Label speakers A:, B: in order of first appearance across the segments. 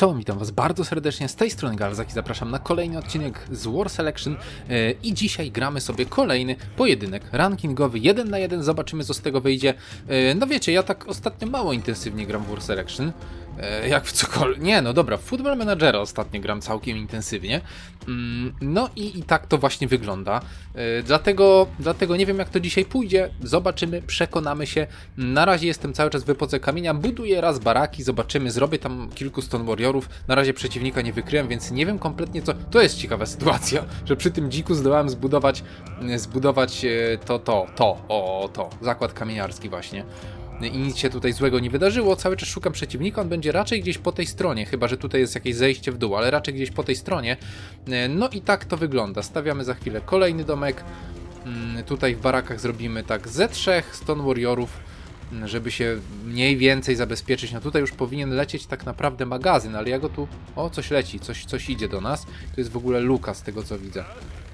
A: Czołem, witam was bardzo serdecznie, z tej strony Galzak i zapraszam na kolejny odcinek z War Selection. E, i dzisiaj gramy sobie kolejny pojedynek rankingowy, jeden na jeden, zobaczymy co z tego wyjdzie. E, no wiecie, ja tak ostatnio mało intensywnie gram w War Selection, jak w cokolwiek, nie no dobra, w Football Managera ostatnio gram całkiem intensywnie, Mm, no i, i tak to właśnie wygląda, E, dlatego, dlatego nie wiem jak to dzisiaj pójdzie, zobaczymy, przekonamy się, na razie jestem cały czas w epoce kamienia, buduję raz baraki, zobaczymy, zrobię tam kilku Stone Warriorów, na razie przeciwnika nie wykryłem, więc nie wiem kompletnie co, to jest ciekawa sytuacja, że przy tym dziku zdołałem zbudować, zbudować e, to, to, to, o, to, zakład kamieniarski właśnie. I nic się tutaj złego nie wydarzyło, cały czas szukam przeciwnika, on będzie raczej gdzieś po tej stronie, chyba że tutaj jest jakieś zejście w dół, ale raczej gdzieś po tej stronie. E, No i tak to wygląda, stawiamy za chwilę kolejny domek, Mm, Tutaj w barakach zrobimy tak ze trzech Stone Warriorów, mm, żeby się mniej więcej zabezpieczyć. No tutaj już powinien lecieć tak naprawdę magazyn, ale ja go tu... O, coś leci, coś, coś idzie do nas. To jest w ogóle luka z tego co widzę.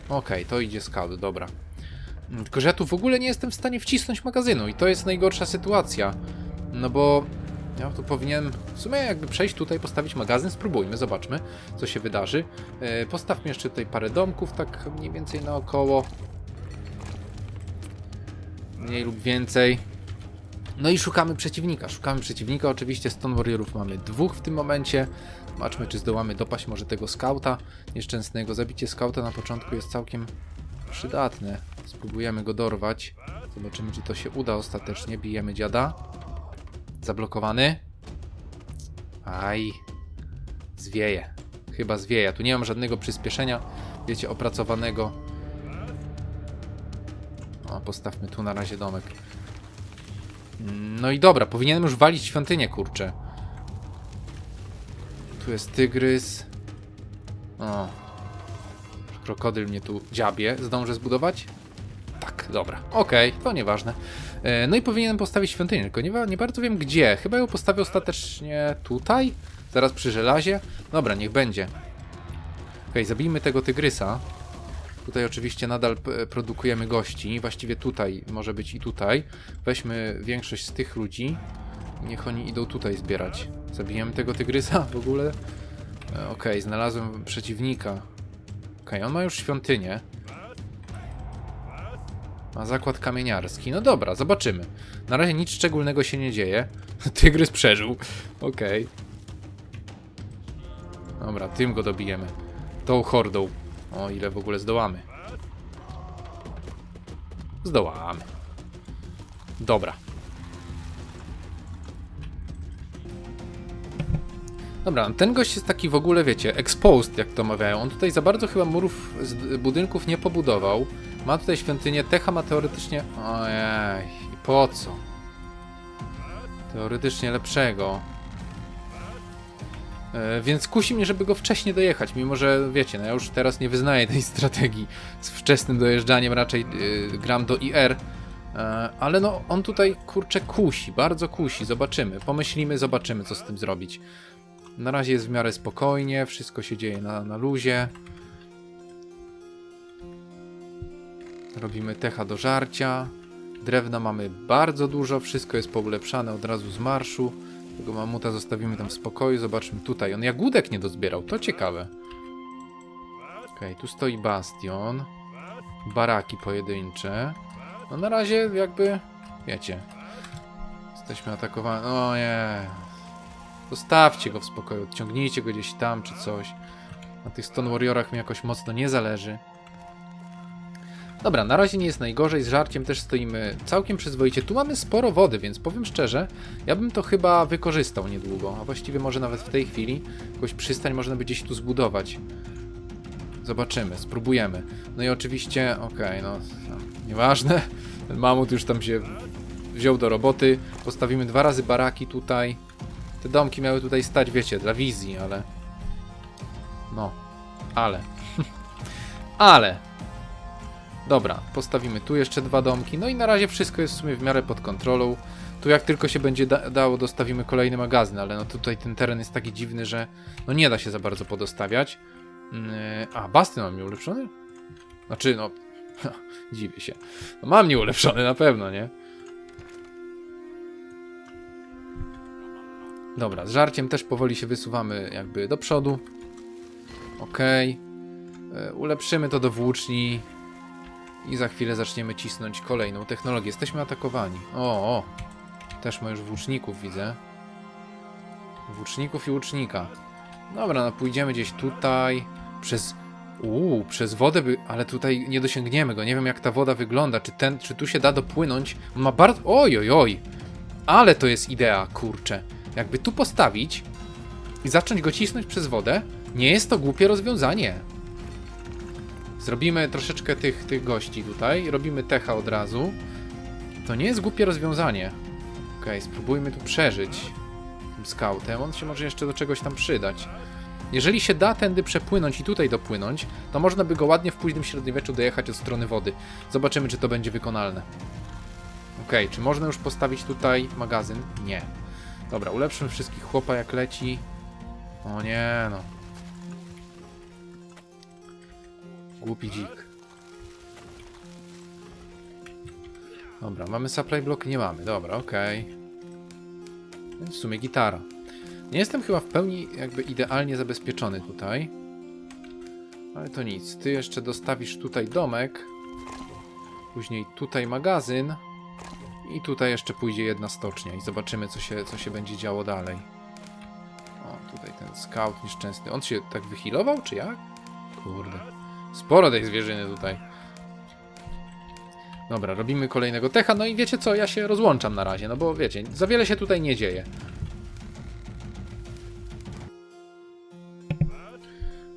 A: Okej, to idzie scout, dobra. Tylko, że ja tu w ogóle nie jestem w stanie wcisnąć magazynu i to jest najgorsza sytuacja. No bo ja tu powinienem w sumie jakby przejść tutaj, postawić magazyn, spróbujmy, zobaczmy co się wydarzy. E, postawmy jeszcze tutaj parę domków, tak mniej więcej naokoło mniej lub więcej. No i szukamy przeciwnika. Szukamy przeciwnika. Oczywiście Stone Warriorów mamy dwóch w tym momencie. Zobaczmy, czy zdołamy dopaść może tego skauta nieszczęsnego. Zabicie skauta na początku jest całkiem przydatne. Spróbujemy go dorwać. Zobaczymy, czy to się uda ostatecznie. Bijemy dziada. Zablokowany. Aj. Zwieje. Chyba zwieje. Tu nie mam żadnego przyspieszenia. Wiecie, opracowanego. O, postawmy tu na razie domek. No i dobra, powinienem już walić świątynię, kurczę. Tu jest tygrys. O. Krokodyl mnie tu dziabie. Zdążę zbudować? Tak, dobra. Okej, to nieważne. E, No i powinienem postawić świątynię, tylko nie, nie bardzo wiem gdzie. Chyba ją postawię ostatecznie tutaj? Zaraz przy żelazie? Dobra, niech będzie. Okej, zabijmy tego tygrysa. Tutaj oczywiście nadal p- produkujemy gości, właściwie tutaj, może być i tutaj. Weźmy większość z tych ludzi, niech oni idą tutaj zbierać. Zabijemy tego tygrysa w ogóle? E, Okej, znalazłem przeciwnika. Okej, on ma już świątynię. Ma zakład kamieniarski. No dobra, zobaczymy. Na razie nic szczególnego się nie dzieje. Tygrys przeżył. Okej. Dobra, tym go dobijemy. Tą hordą. O ile w ogóle zdołamy. Zdołamy. Dobra. Dobra, ten gość jest taki w ogóle, wiecie, exposed, jak to mawiają. On tutaj za bardzo chyba murów z budynków nie pobudował. Ma tutaj świątynię, Techa ma teoretycznie... Ojej, po co? Teoretycznie lepszego. E, Więc kusi mnie, żeby go wcześniej dojechać, mimo że wiecie, no ja już teraz nie wyznaję tej strategii z wczesnym dojeżdżaniem, raczej y, gram do IR. E, Ale no, on tutaj kurczę kusi, bardzo kusi, zobaczymy, pomyślimy, zobaczymy co z tym zrobić. Na razie jest w miarę spokojnie, wszystko się dzieje na, na luzie. Robimy techa do żarcia. Drewna mamy bardzo dużo, wszystko jest poulepszane od razu z marszu. Tego mamuta zostawimy tam w spokoju. Zobaczmy tutaj. On jagódek nie dozbierał. To ciekawe. Okej, tu stoi bastion. Baraki pojedyncze. No na razie jakby... Wiecie. Jesteśmy atakowani. O nie. Zostawcie go w spokoju. Odciągnijcie go gdzieś tam czy coś. Na tych Stone Warriorach mi jakoś mocno nie zależy. Dobra, na razie nie jest najgorzej, z żarciem też stoimy całkiem przyzwoicie. Tu mamy sporo wody, więc powiem szczerze, ja bym to chyba wykorzystał niedługo, a właściwie może nawet w tej chwili jakąś przystań można by gdzieś tu zbudować. Zobaczymy, spróbujemy. No i oczywiście, okej, no, no, nieważne, ten mamut już tam się wziął do roboty. Postawimy dwa razy baraki tutaj. Te domki miały tutaj stać, wiecie, dla wizji, ale... No, ale... ale... Dobra, postawimy tu jeszcze dwa domki. No i na razie wszystko jest w sumie w miarę pod kontrolą. Tu jak tylko się będzie da dało, dostawimy kolejny magazyn, ale no tutaj ten teren jest taki dziwny, że no nie da się za bardzo podostawiać. Yy, a, bastion mam nieulepszony? Znaczy, no, dziwię się. No, mam nieulepszony na pewno, nie? Dobra, z żarciem też powoli się wysuwamy jakby do przodu. Okej. E, Ulepszymy to do włóczni. I za chwilę zaczniemy cisnąć kolejną technologię. Jesteśmy atakowani. O, o. Też ma już włóczników, widzę. Włóczników i łucznika. Dobra, no pójdziemy gdzieś tutaj. Przez... Uuu, przez wodę by... Ale tutaj nie dosięgniemy go. Nie wiem jak ta woda wygląda. Czy, ten, czy tu się da dopłynąć? On ma bardzo... Oj, oj, oj. Ale to jest idea, kurczę. Jakby tu postawić i zacząć go cisnąć przez wodę, nie jest to głupie rozwiązanie. Zrobimy troszeczkę tych, tych gości tutaj, robimy techa od razu. To nie jest głupie rozwiązanie. Okej, spróbujmy tu przeżyć tym scoutem. On się może jeszcze do czegoś tam przydać. Jeżeli się da tędy przepłynąć i tutaj dopłynąć, to można by go ładnie w późnym średniowieczu dojechać od strony wody. Zobaczymy, czy to będzie wykonalne. Okej, czy można już postawić tutaj magazyn? Nie. Dobra, ulepszymy wszystkich chłopa jak leci. O nie no. Głupi dzik. Dobra, mamy supply block? Nie mamy. Dobra, okej. Więc w sumie gitara. Nie jestem chyba w pełni jakby idealnie zabezpieczony tutaj. Ale to nic. Ty jeszcze dostawisz tutaj domek. Później tutaj magazyn. I tutaj jeszcze pójdzie jedna stocznia i zobaczymy, co się, co się będzie działo dalej. O, tutaj ten scout nieszczęsny. On się tak wyhealował, czy jak? Kurde. Sporo tej zwierzyny tutaj. Dobra, robimy kolejnego techa. No i wiecie co, ja się rozłączam na razie, no bo wiecie, za wiele się tutaj nie dzieje.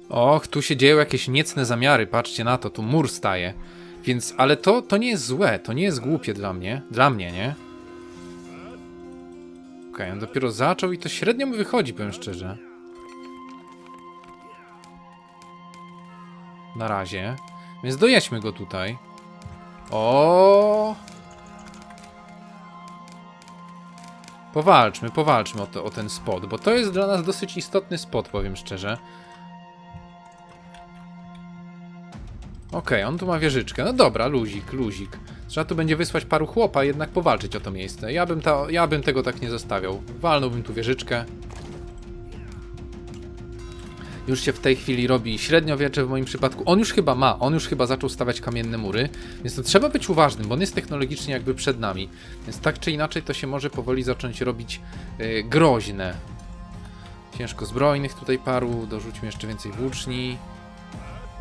A: Och, tu się dzieją jakieś niecne zamiary, patrzcie na to, tu mur staje. Więc, ale to, to nie jest złe, to nie jest głupie dla mnie, dla mnie, nie? Okej, on dopiero zaczął i to średnio mu wychodzi, powiem szczerze. Na razie. Więc dojedźmy go tutaj. O! Powalczmy, powalczmy o, to, o ten spot, bo to jest dla nas dosyć istotny spot, powiem szczerze. Okej, on tu ma wieżyczkę. No dobra, luzik, luzik. Trzeba tu będzie wysłać paru chłopa, jednak powalczyć o to miejsce. Ja bym, ta, ja bym tego tak nie zostawiał. Walnąłbym tu wieżyczkę. Już się w tej chwili robi średniowiecze w moim przypadku. On już chyba ma, on już chyba zaczął stawiać kamienne mury, więc to trzeba być uważnym, bo on jest technologicznie jakby przed nami. Więc tak czy inaczej to się może powoli zacząć robić yy, groźne. Ciężko zbrojnych tutaj paru, dorzućmy jeszcze więcej włóczni.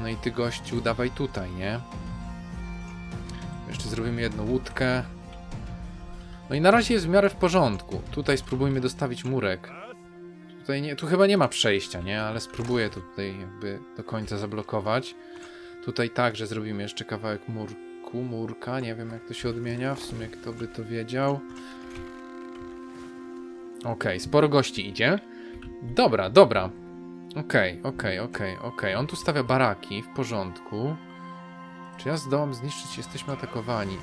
A: No i ty gościu, dawaj tutaj, nie? Jeszcze zrobimy jedną łódkę. No i na razie jest w miarę w porządku. Tutaj spróbujmy dostawić murek. Tutaj nie, tu chyba nie ma przejścia, nie? Ale spróbuję to tutaj jakby do końca zablokować. Tutaj także zrobimy jeszcze kawałek murku, murka, nie wiem jak to się odmienia, w sumie kto by to wiedział. Okej, sporo gości idzie. Dobra, dobra. Okej, okej, okej, okej. On tu stawia baraki, w porządku. Czy ja zdołam zniszczyć? Jesteśmy atakowani.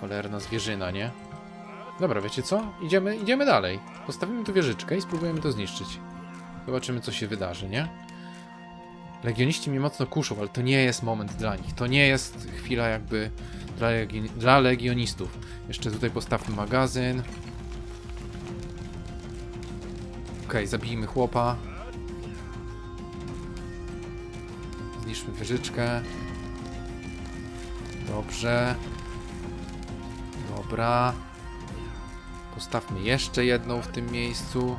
A: Cholerna zwierzyna, nie? Dobra, wiecie co? Idziemy, idziemy dalej. Postawimy tu wieżyczkę i spróbujemy to zniszczyć. Zobaczymy, co się wydarzy, nie? Legioniści mnie mocno kuszą, ale to nie jest moment dla nich. To nie jest chwila jakby dla, legion dla legionistów. Jeszcze tutaj postawmy magazyn. Zabijmy chłopa. Zniszczmy wieżyczkę. Dobrze. Dobra. Postawmy jeszcze jedną w tym miejscu.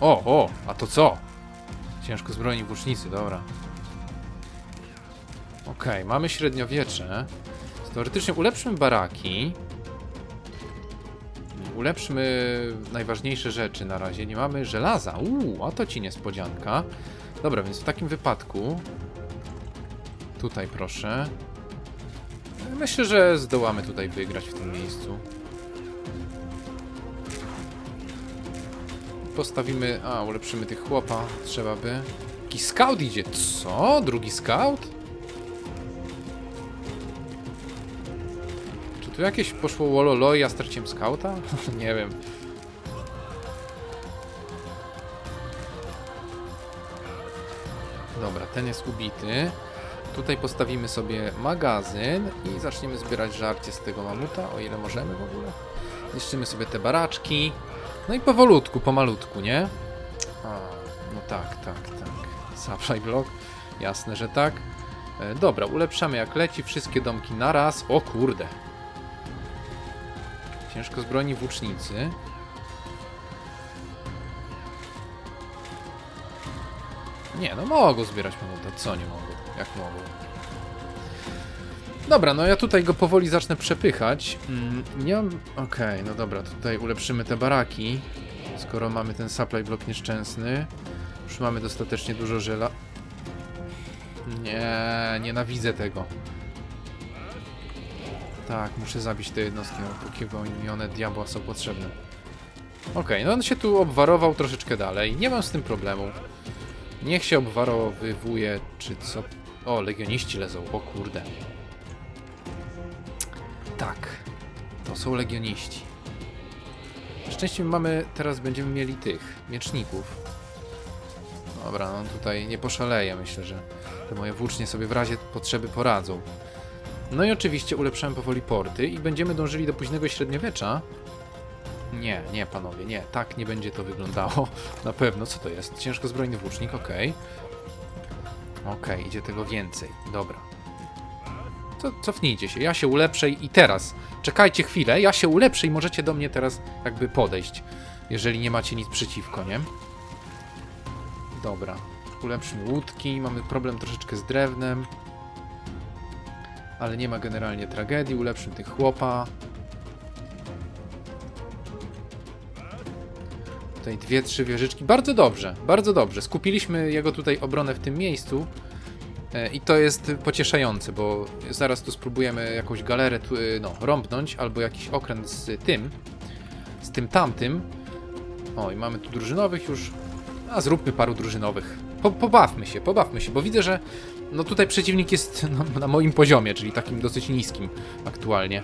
A: O, o, a to co? Ciężko zbrojni włócznicy, dobra. Okej, mamy średniowiecze. Teoretycznie ulepszmy baraki. Ulepszmy najważniejsze rzeczy na razie. Nie mamy żelaza. Uuu, a to ci niespodzianka. Dobra, więc w takim wypadku... Tutaj proszę. Myślę, że zdołamy tutaj wygrać w tym miejscu. Postawimy... A, ulepszymy tych chłopa. Trzeba by... Jakiś scout idzie. Co? Drugi scout? Tu jakieś poszło wololo i ja straciłem skauta? Nie wiem. Dobra, ten jest ubity. Tutaj postawimy sobie magazyn i zaczniemy zbierać żarcie z tego mamuta, o ile możemy w ogóle. Niszczymy sobie te baraczki. No i powolutku, pomalutku, nie? A, no tak, tak, tak. Supply block. Jasne, że tak. E, dobra, ulepszamy jak leci wszystkie domki na raz. O kurde. Ciężko zbrojni włócznicy. Nie, no mogą zbierać mamuta. Co nie mogą? Jak mogą? Dobra, no ja tutaj go powoli zacznę przepychać. Mm, nie mam... Okej, no dobra, tutaj ulepszymy te baraki. Skoro mamy ten supply block nieszczęsny. Już mamy dostatecznie dużo żela. Nie, nienawidzę tego. Tak, muszę zabić te jednostki, no, póki bo mi one diabła są potrzebne. Okej, no on się tu obwarował troszeczkę dalej. Nie mam z tym problemu. Niech się obwarowywuje, czy co... O, legioniści lezą, o kurde. Tak, to są legioniści. Szczęście mamy, teraz będziemy mieli tych, mieczników. Dobra, no tutaj nie poszaleję, myślę, że te moje włócznie sobie w razie potrzeby poradzą. No i oczywiście ulepszamy powoli porty i będziemy dążyli do późnego średniowiecza. Nie, nie panowie, nie, tak nie będzie to wyglądało. Na pewno, co to jest? Ciężko zbrojny włócznik, okej. Okej, idzie tego więcej, dobra. To cofnijcie się, ja się ulepszę i teraz. Czekajcie chwilę, ja się ulepszę i możecie do mnie teraz jakby podejść, jeżeli nie macie nic przeciwko, nie? Dobra, ulepszmy łódki, mamy problem troszeczkę z drewnem. Ale nie ma generalnie tragedii, ulepszmy tych chłopa. Tutaj dwie, trzy wieżyczki. Bardzo dobrze, bardzo dobrze. Skupiliśmy jego tutaj obronę w tym miejscu. E, I to jest pocieszające, bo zaraz tu spróbujemy jakąś galerę tu, y, no, rąbnąć, albo jakiś okręt z tym, z tym tamtym. O, i mamy tu drużynowych już. A zróbmy paru drużynowych. Po, pobawmy się, pobawmy się, bo widzę, że no tutaj przeciwnik jest na, na moim poziomie, czyli takim dosyć niskim aktualnie.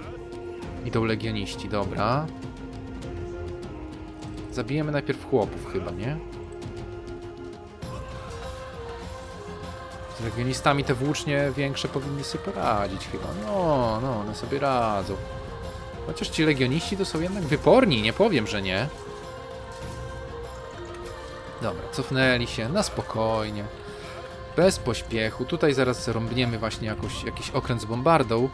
A: Idą legioniści, dobra. Zabijemy najpierw chłopów chyba, nie? Z legionistami te włócznie większe powinny sobie poradzić chyba. No, no, one sobie radzą. Chociaż ci legioniści to są jednak wyporni, nie powiem, że nie. Dobra, cofnęli się na spokojnie. Bez pośpiechu. Tutaj zaraz rąbniemy właśnie jakoś, jakiś okręt z bombardą.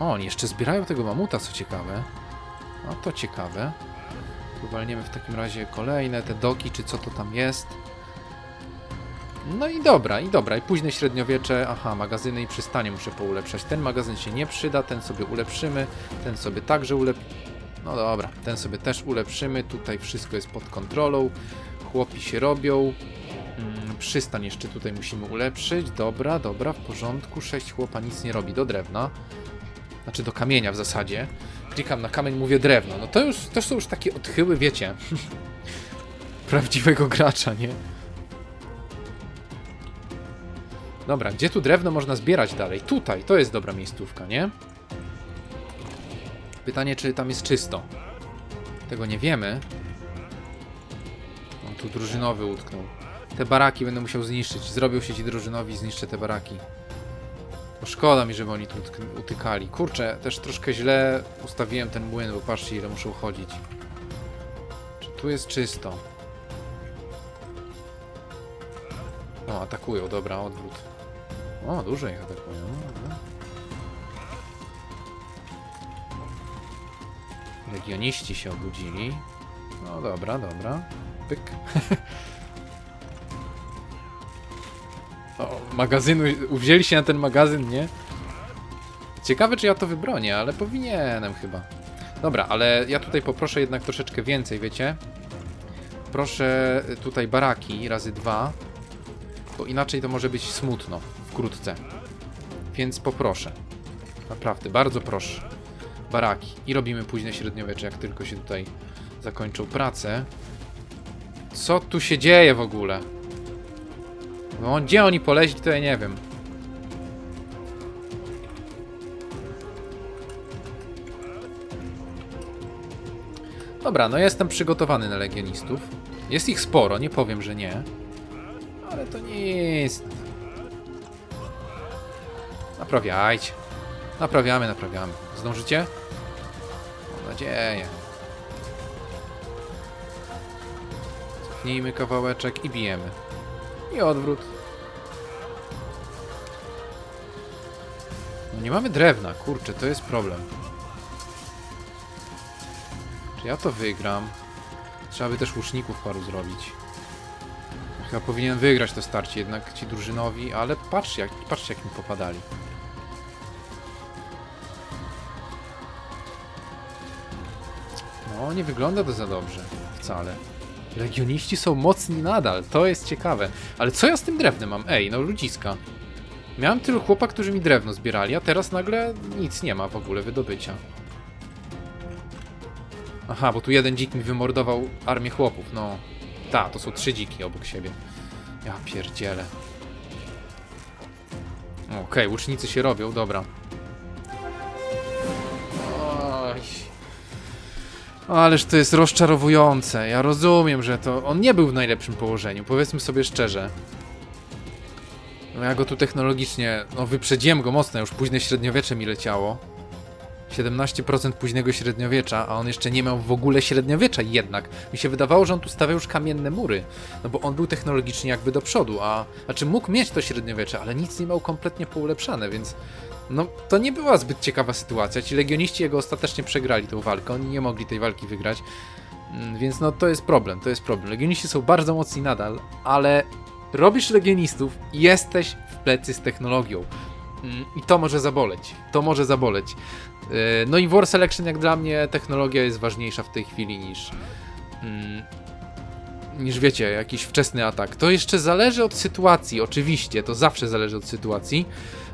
A: O, oni jeszcze zbierają tego mamuta, co ciekawe. No to ciekawe. Tu walniemy w takim razie kolejne, te doki, czy co to tam jest. No i dobra, i dobra, i późne średniowiecze, aha, magazyny i przystanie muszę poulepszać. Ten magazyn się nie przyda, ten sobie ulepszymy, ten sobie także ulep... No dobra, ten sobie też ulepszymy, tutaj wszystko jest pod kontrolą, chłopi się robią. Mm, przystań jeszcze tutaj musimy ulepszyć, dobra, dobra, w porządku, sześć chłopa nic nie robi, do drewna. Znaczy do kamienia w zasadzie. Klikam na kamień, mówię drewno. No to już, to są już takie odchyły, wiecie. Prawdziwego gracza, nie? Dobra, gdzie tu drewno można zbierać dalej? Tutaj, to jest dobra miejscówka, nie? Pytanie, czy tam jest czysto. Tego nie wiemy. On tu drużynowy utknął. Te baraki będę musiał zniszczyć. Zrobią się ci drużynowi zniszczę te baraki. Bo szkoda mi, żeby oni tu utykali. Kurczę, też troszkę źle ustawiłem ten młyn, bo patrzcie ile muszą chodzić. Czy tu jest czysto? O, atakują, dobra, odwrót. O, dużo ich atakują. Legioniści się obudzili. No dobra, dobra. Pyk. o, magazynu, uwzięli się na ten magazyn, nie? Ciekawe, czy ja to wybronię, ale powinienem chyba. Dobra, ale ja tutaj poproszę jednak troszeczkę więcej, wiecie? Proszę tutaj baraki razy dwa, bo inaczej to może być smutno wkrótce. Więc poproszę. Naprawdę, bardzo proszę. Baraki. I robimy późne średniowiecze, jak tylko się tutaj zakończą prace. Co tu się dzieje w ogóle? No, gdzie oni poleźli, to ja nie wiem. Dobra, no jestem przygotowany na legionistów. Jest ich sporo, nie powiem, że nie. Ale to nic. Naprawiajcie. Naprawiamy, naprawiamy. Zdążycie? Nadzieję. Cofnijmy kawałeczek i bijemy. I odwrót. No nie mamy drewna, kurczę, to jest problem. Czy ja to wygram? Trzeba by też łuczników paru zrobić. Chyba powinien wygrać to starcie jednak ci drużynowi, ale patrzcie jak, patrzcie jak mi popadali. Nie wygląda to za dobrze. Wcale. Legioniści są mocni nadal, to jest ciekawe. Ale co ja z tym drewnem mam? Ej, no ludziska. Miałem tylu chłopak, którzy mi drewno zbierali, a teraz nagle nic nie ma w ogóle wydobycia. Aha, bo tu jeden dzik mi wymordował armię chłopów, no. Ta, to są trzy dziki obok siebie. Ja pierdzielę. Okej, łucznicy się robią, dobra. Ależ to jest rozczarowujące. Ja rozumiem, że to. On nie był w najlepszym położeniu, powiedzmy sobie szczerze. No ja go tu technologicznie. No wyprzedziłem go mocno, już późne średniowiecze mi leciało. 17% późnego średniowiecza, a on jeszcze nie miał w ogóle średniowiecza jednak. Mi się wydawało, że on tu stawiał już kamienne mury, no bo on był technologicznie jakby do przodu, a znaczy mógł mieć to średniowiecze, ale nic nie miał kompletnie poulepszane, więc no to nie była zbyt ciekawa sytuacja. Ci legioniści jego ostatecznie przegrali tą walkę, oni nie mogli tej walki wygrać. Mm, Więc no to jest problem, to jest problem. Legioniści są bardzo mocni nadal, ale robisz legionistów i jesteś w plecy z technologią. I to może zaboleć. To może zaboleć. Yy, No i War Selection jak dla mnie technologia jest ważniejsza w tej chwili niż mm, niż wiecie, jakiś wczesny atak. To jeszcze zależy od sytuacji, oczywiście, to zawsze zależy od sytuacji,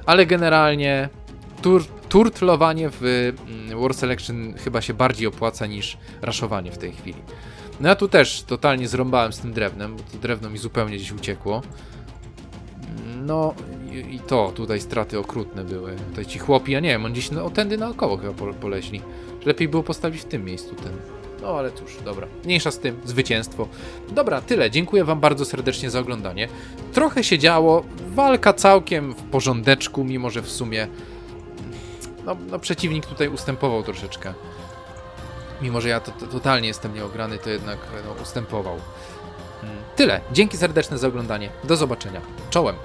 A: ale generalnie tur, turtlowanie w mm, War Selection chyba się bardziej opłaca niż raszowanie w tej chwili. No ja tu też totalnie zrąbałem z tym drewnem, bo to drewno mi zupełnie gdzieś uciekło. No i, i to, tutaj straty okrutne były. Tutaj ci chłopi, ja nie wiem, on gdzieś no, tędy naokoło chyba po, poleźli. Lepiej było postawić w tym miejscu ten. No ale cóż, dobra. Mniejsza z tym, zwycięstwo. Dobra, tyle. Dziękuję wam bardzo serdecznie za oglądanie. Trochę się działo, walka całkiem w porządeczku, mimo że w sumie no, no przeciwnik tutaj ustępował troszeczkę. Mimo, że ja to, to, totalnie jestem nieograny, to jednak no, ustępował. Tyle. Dzięki serdeczne za oglądanie. Do zobaczenia. Czołem.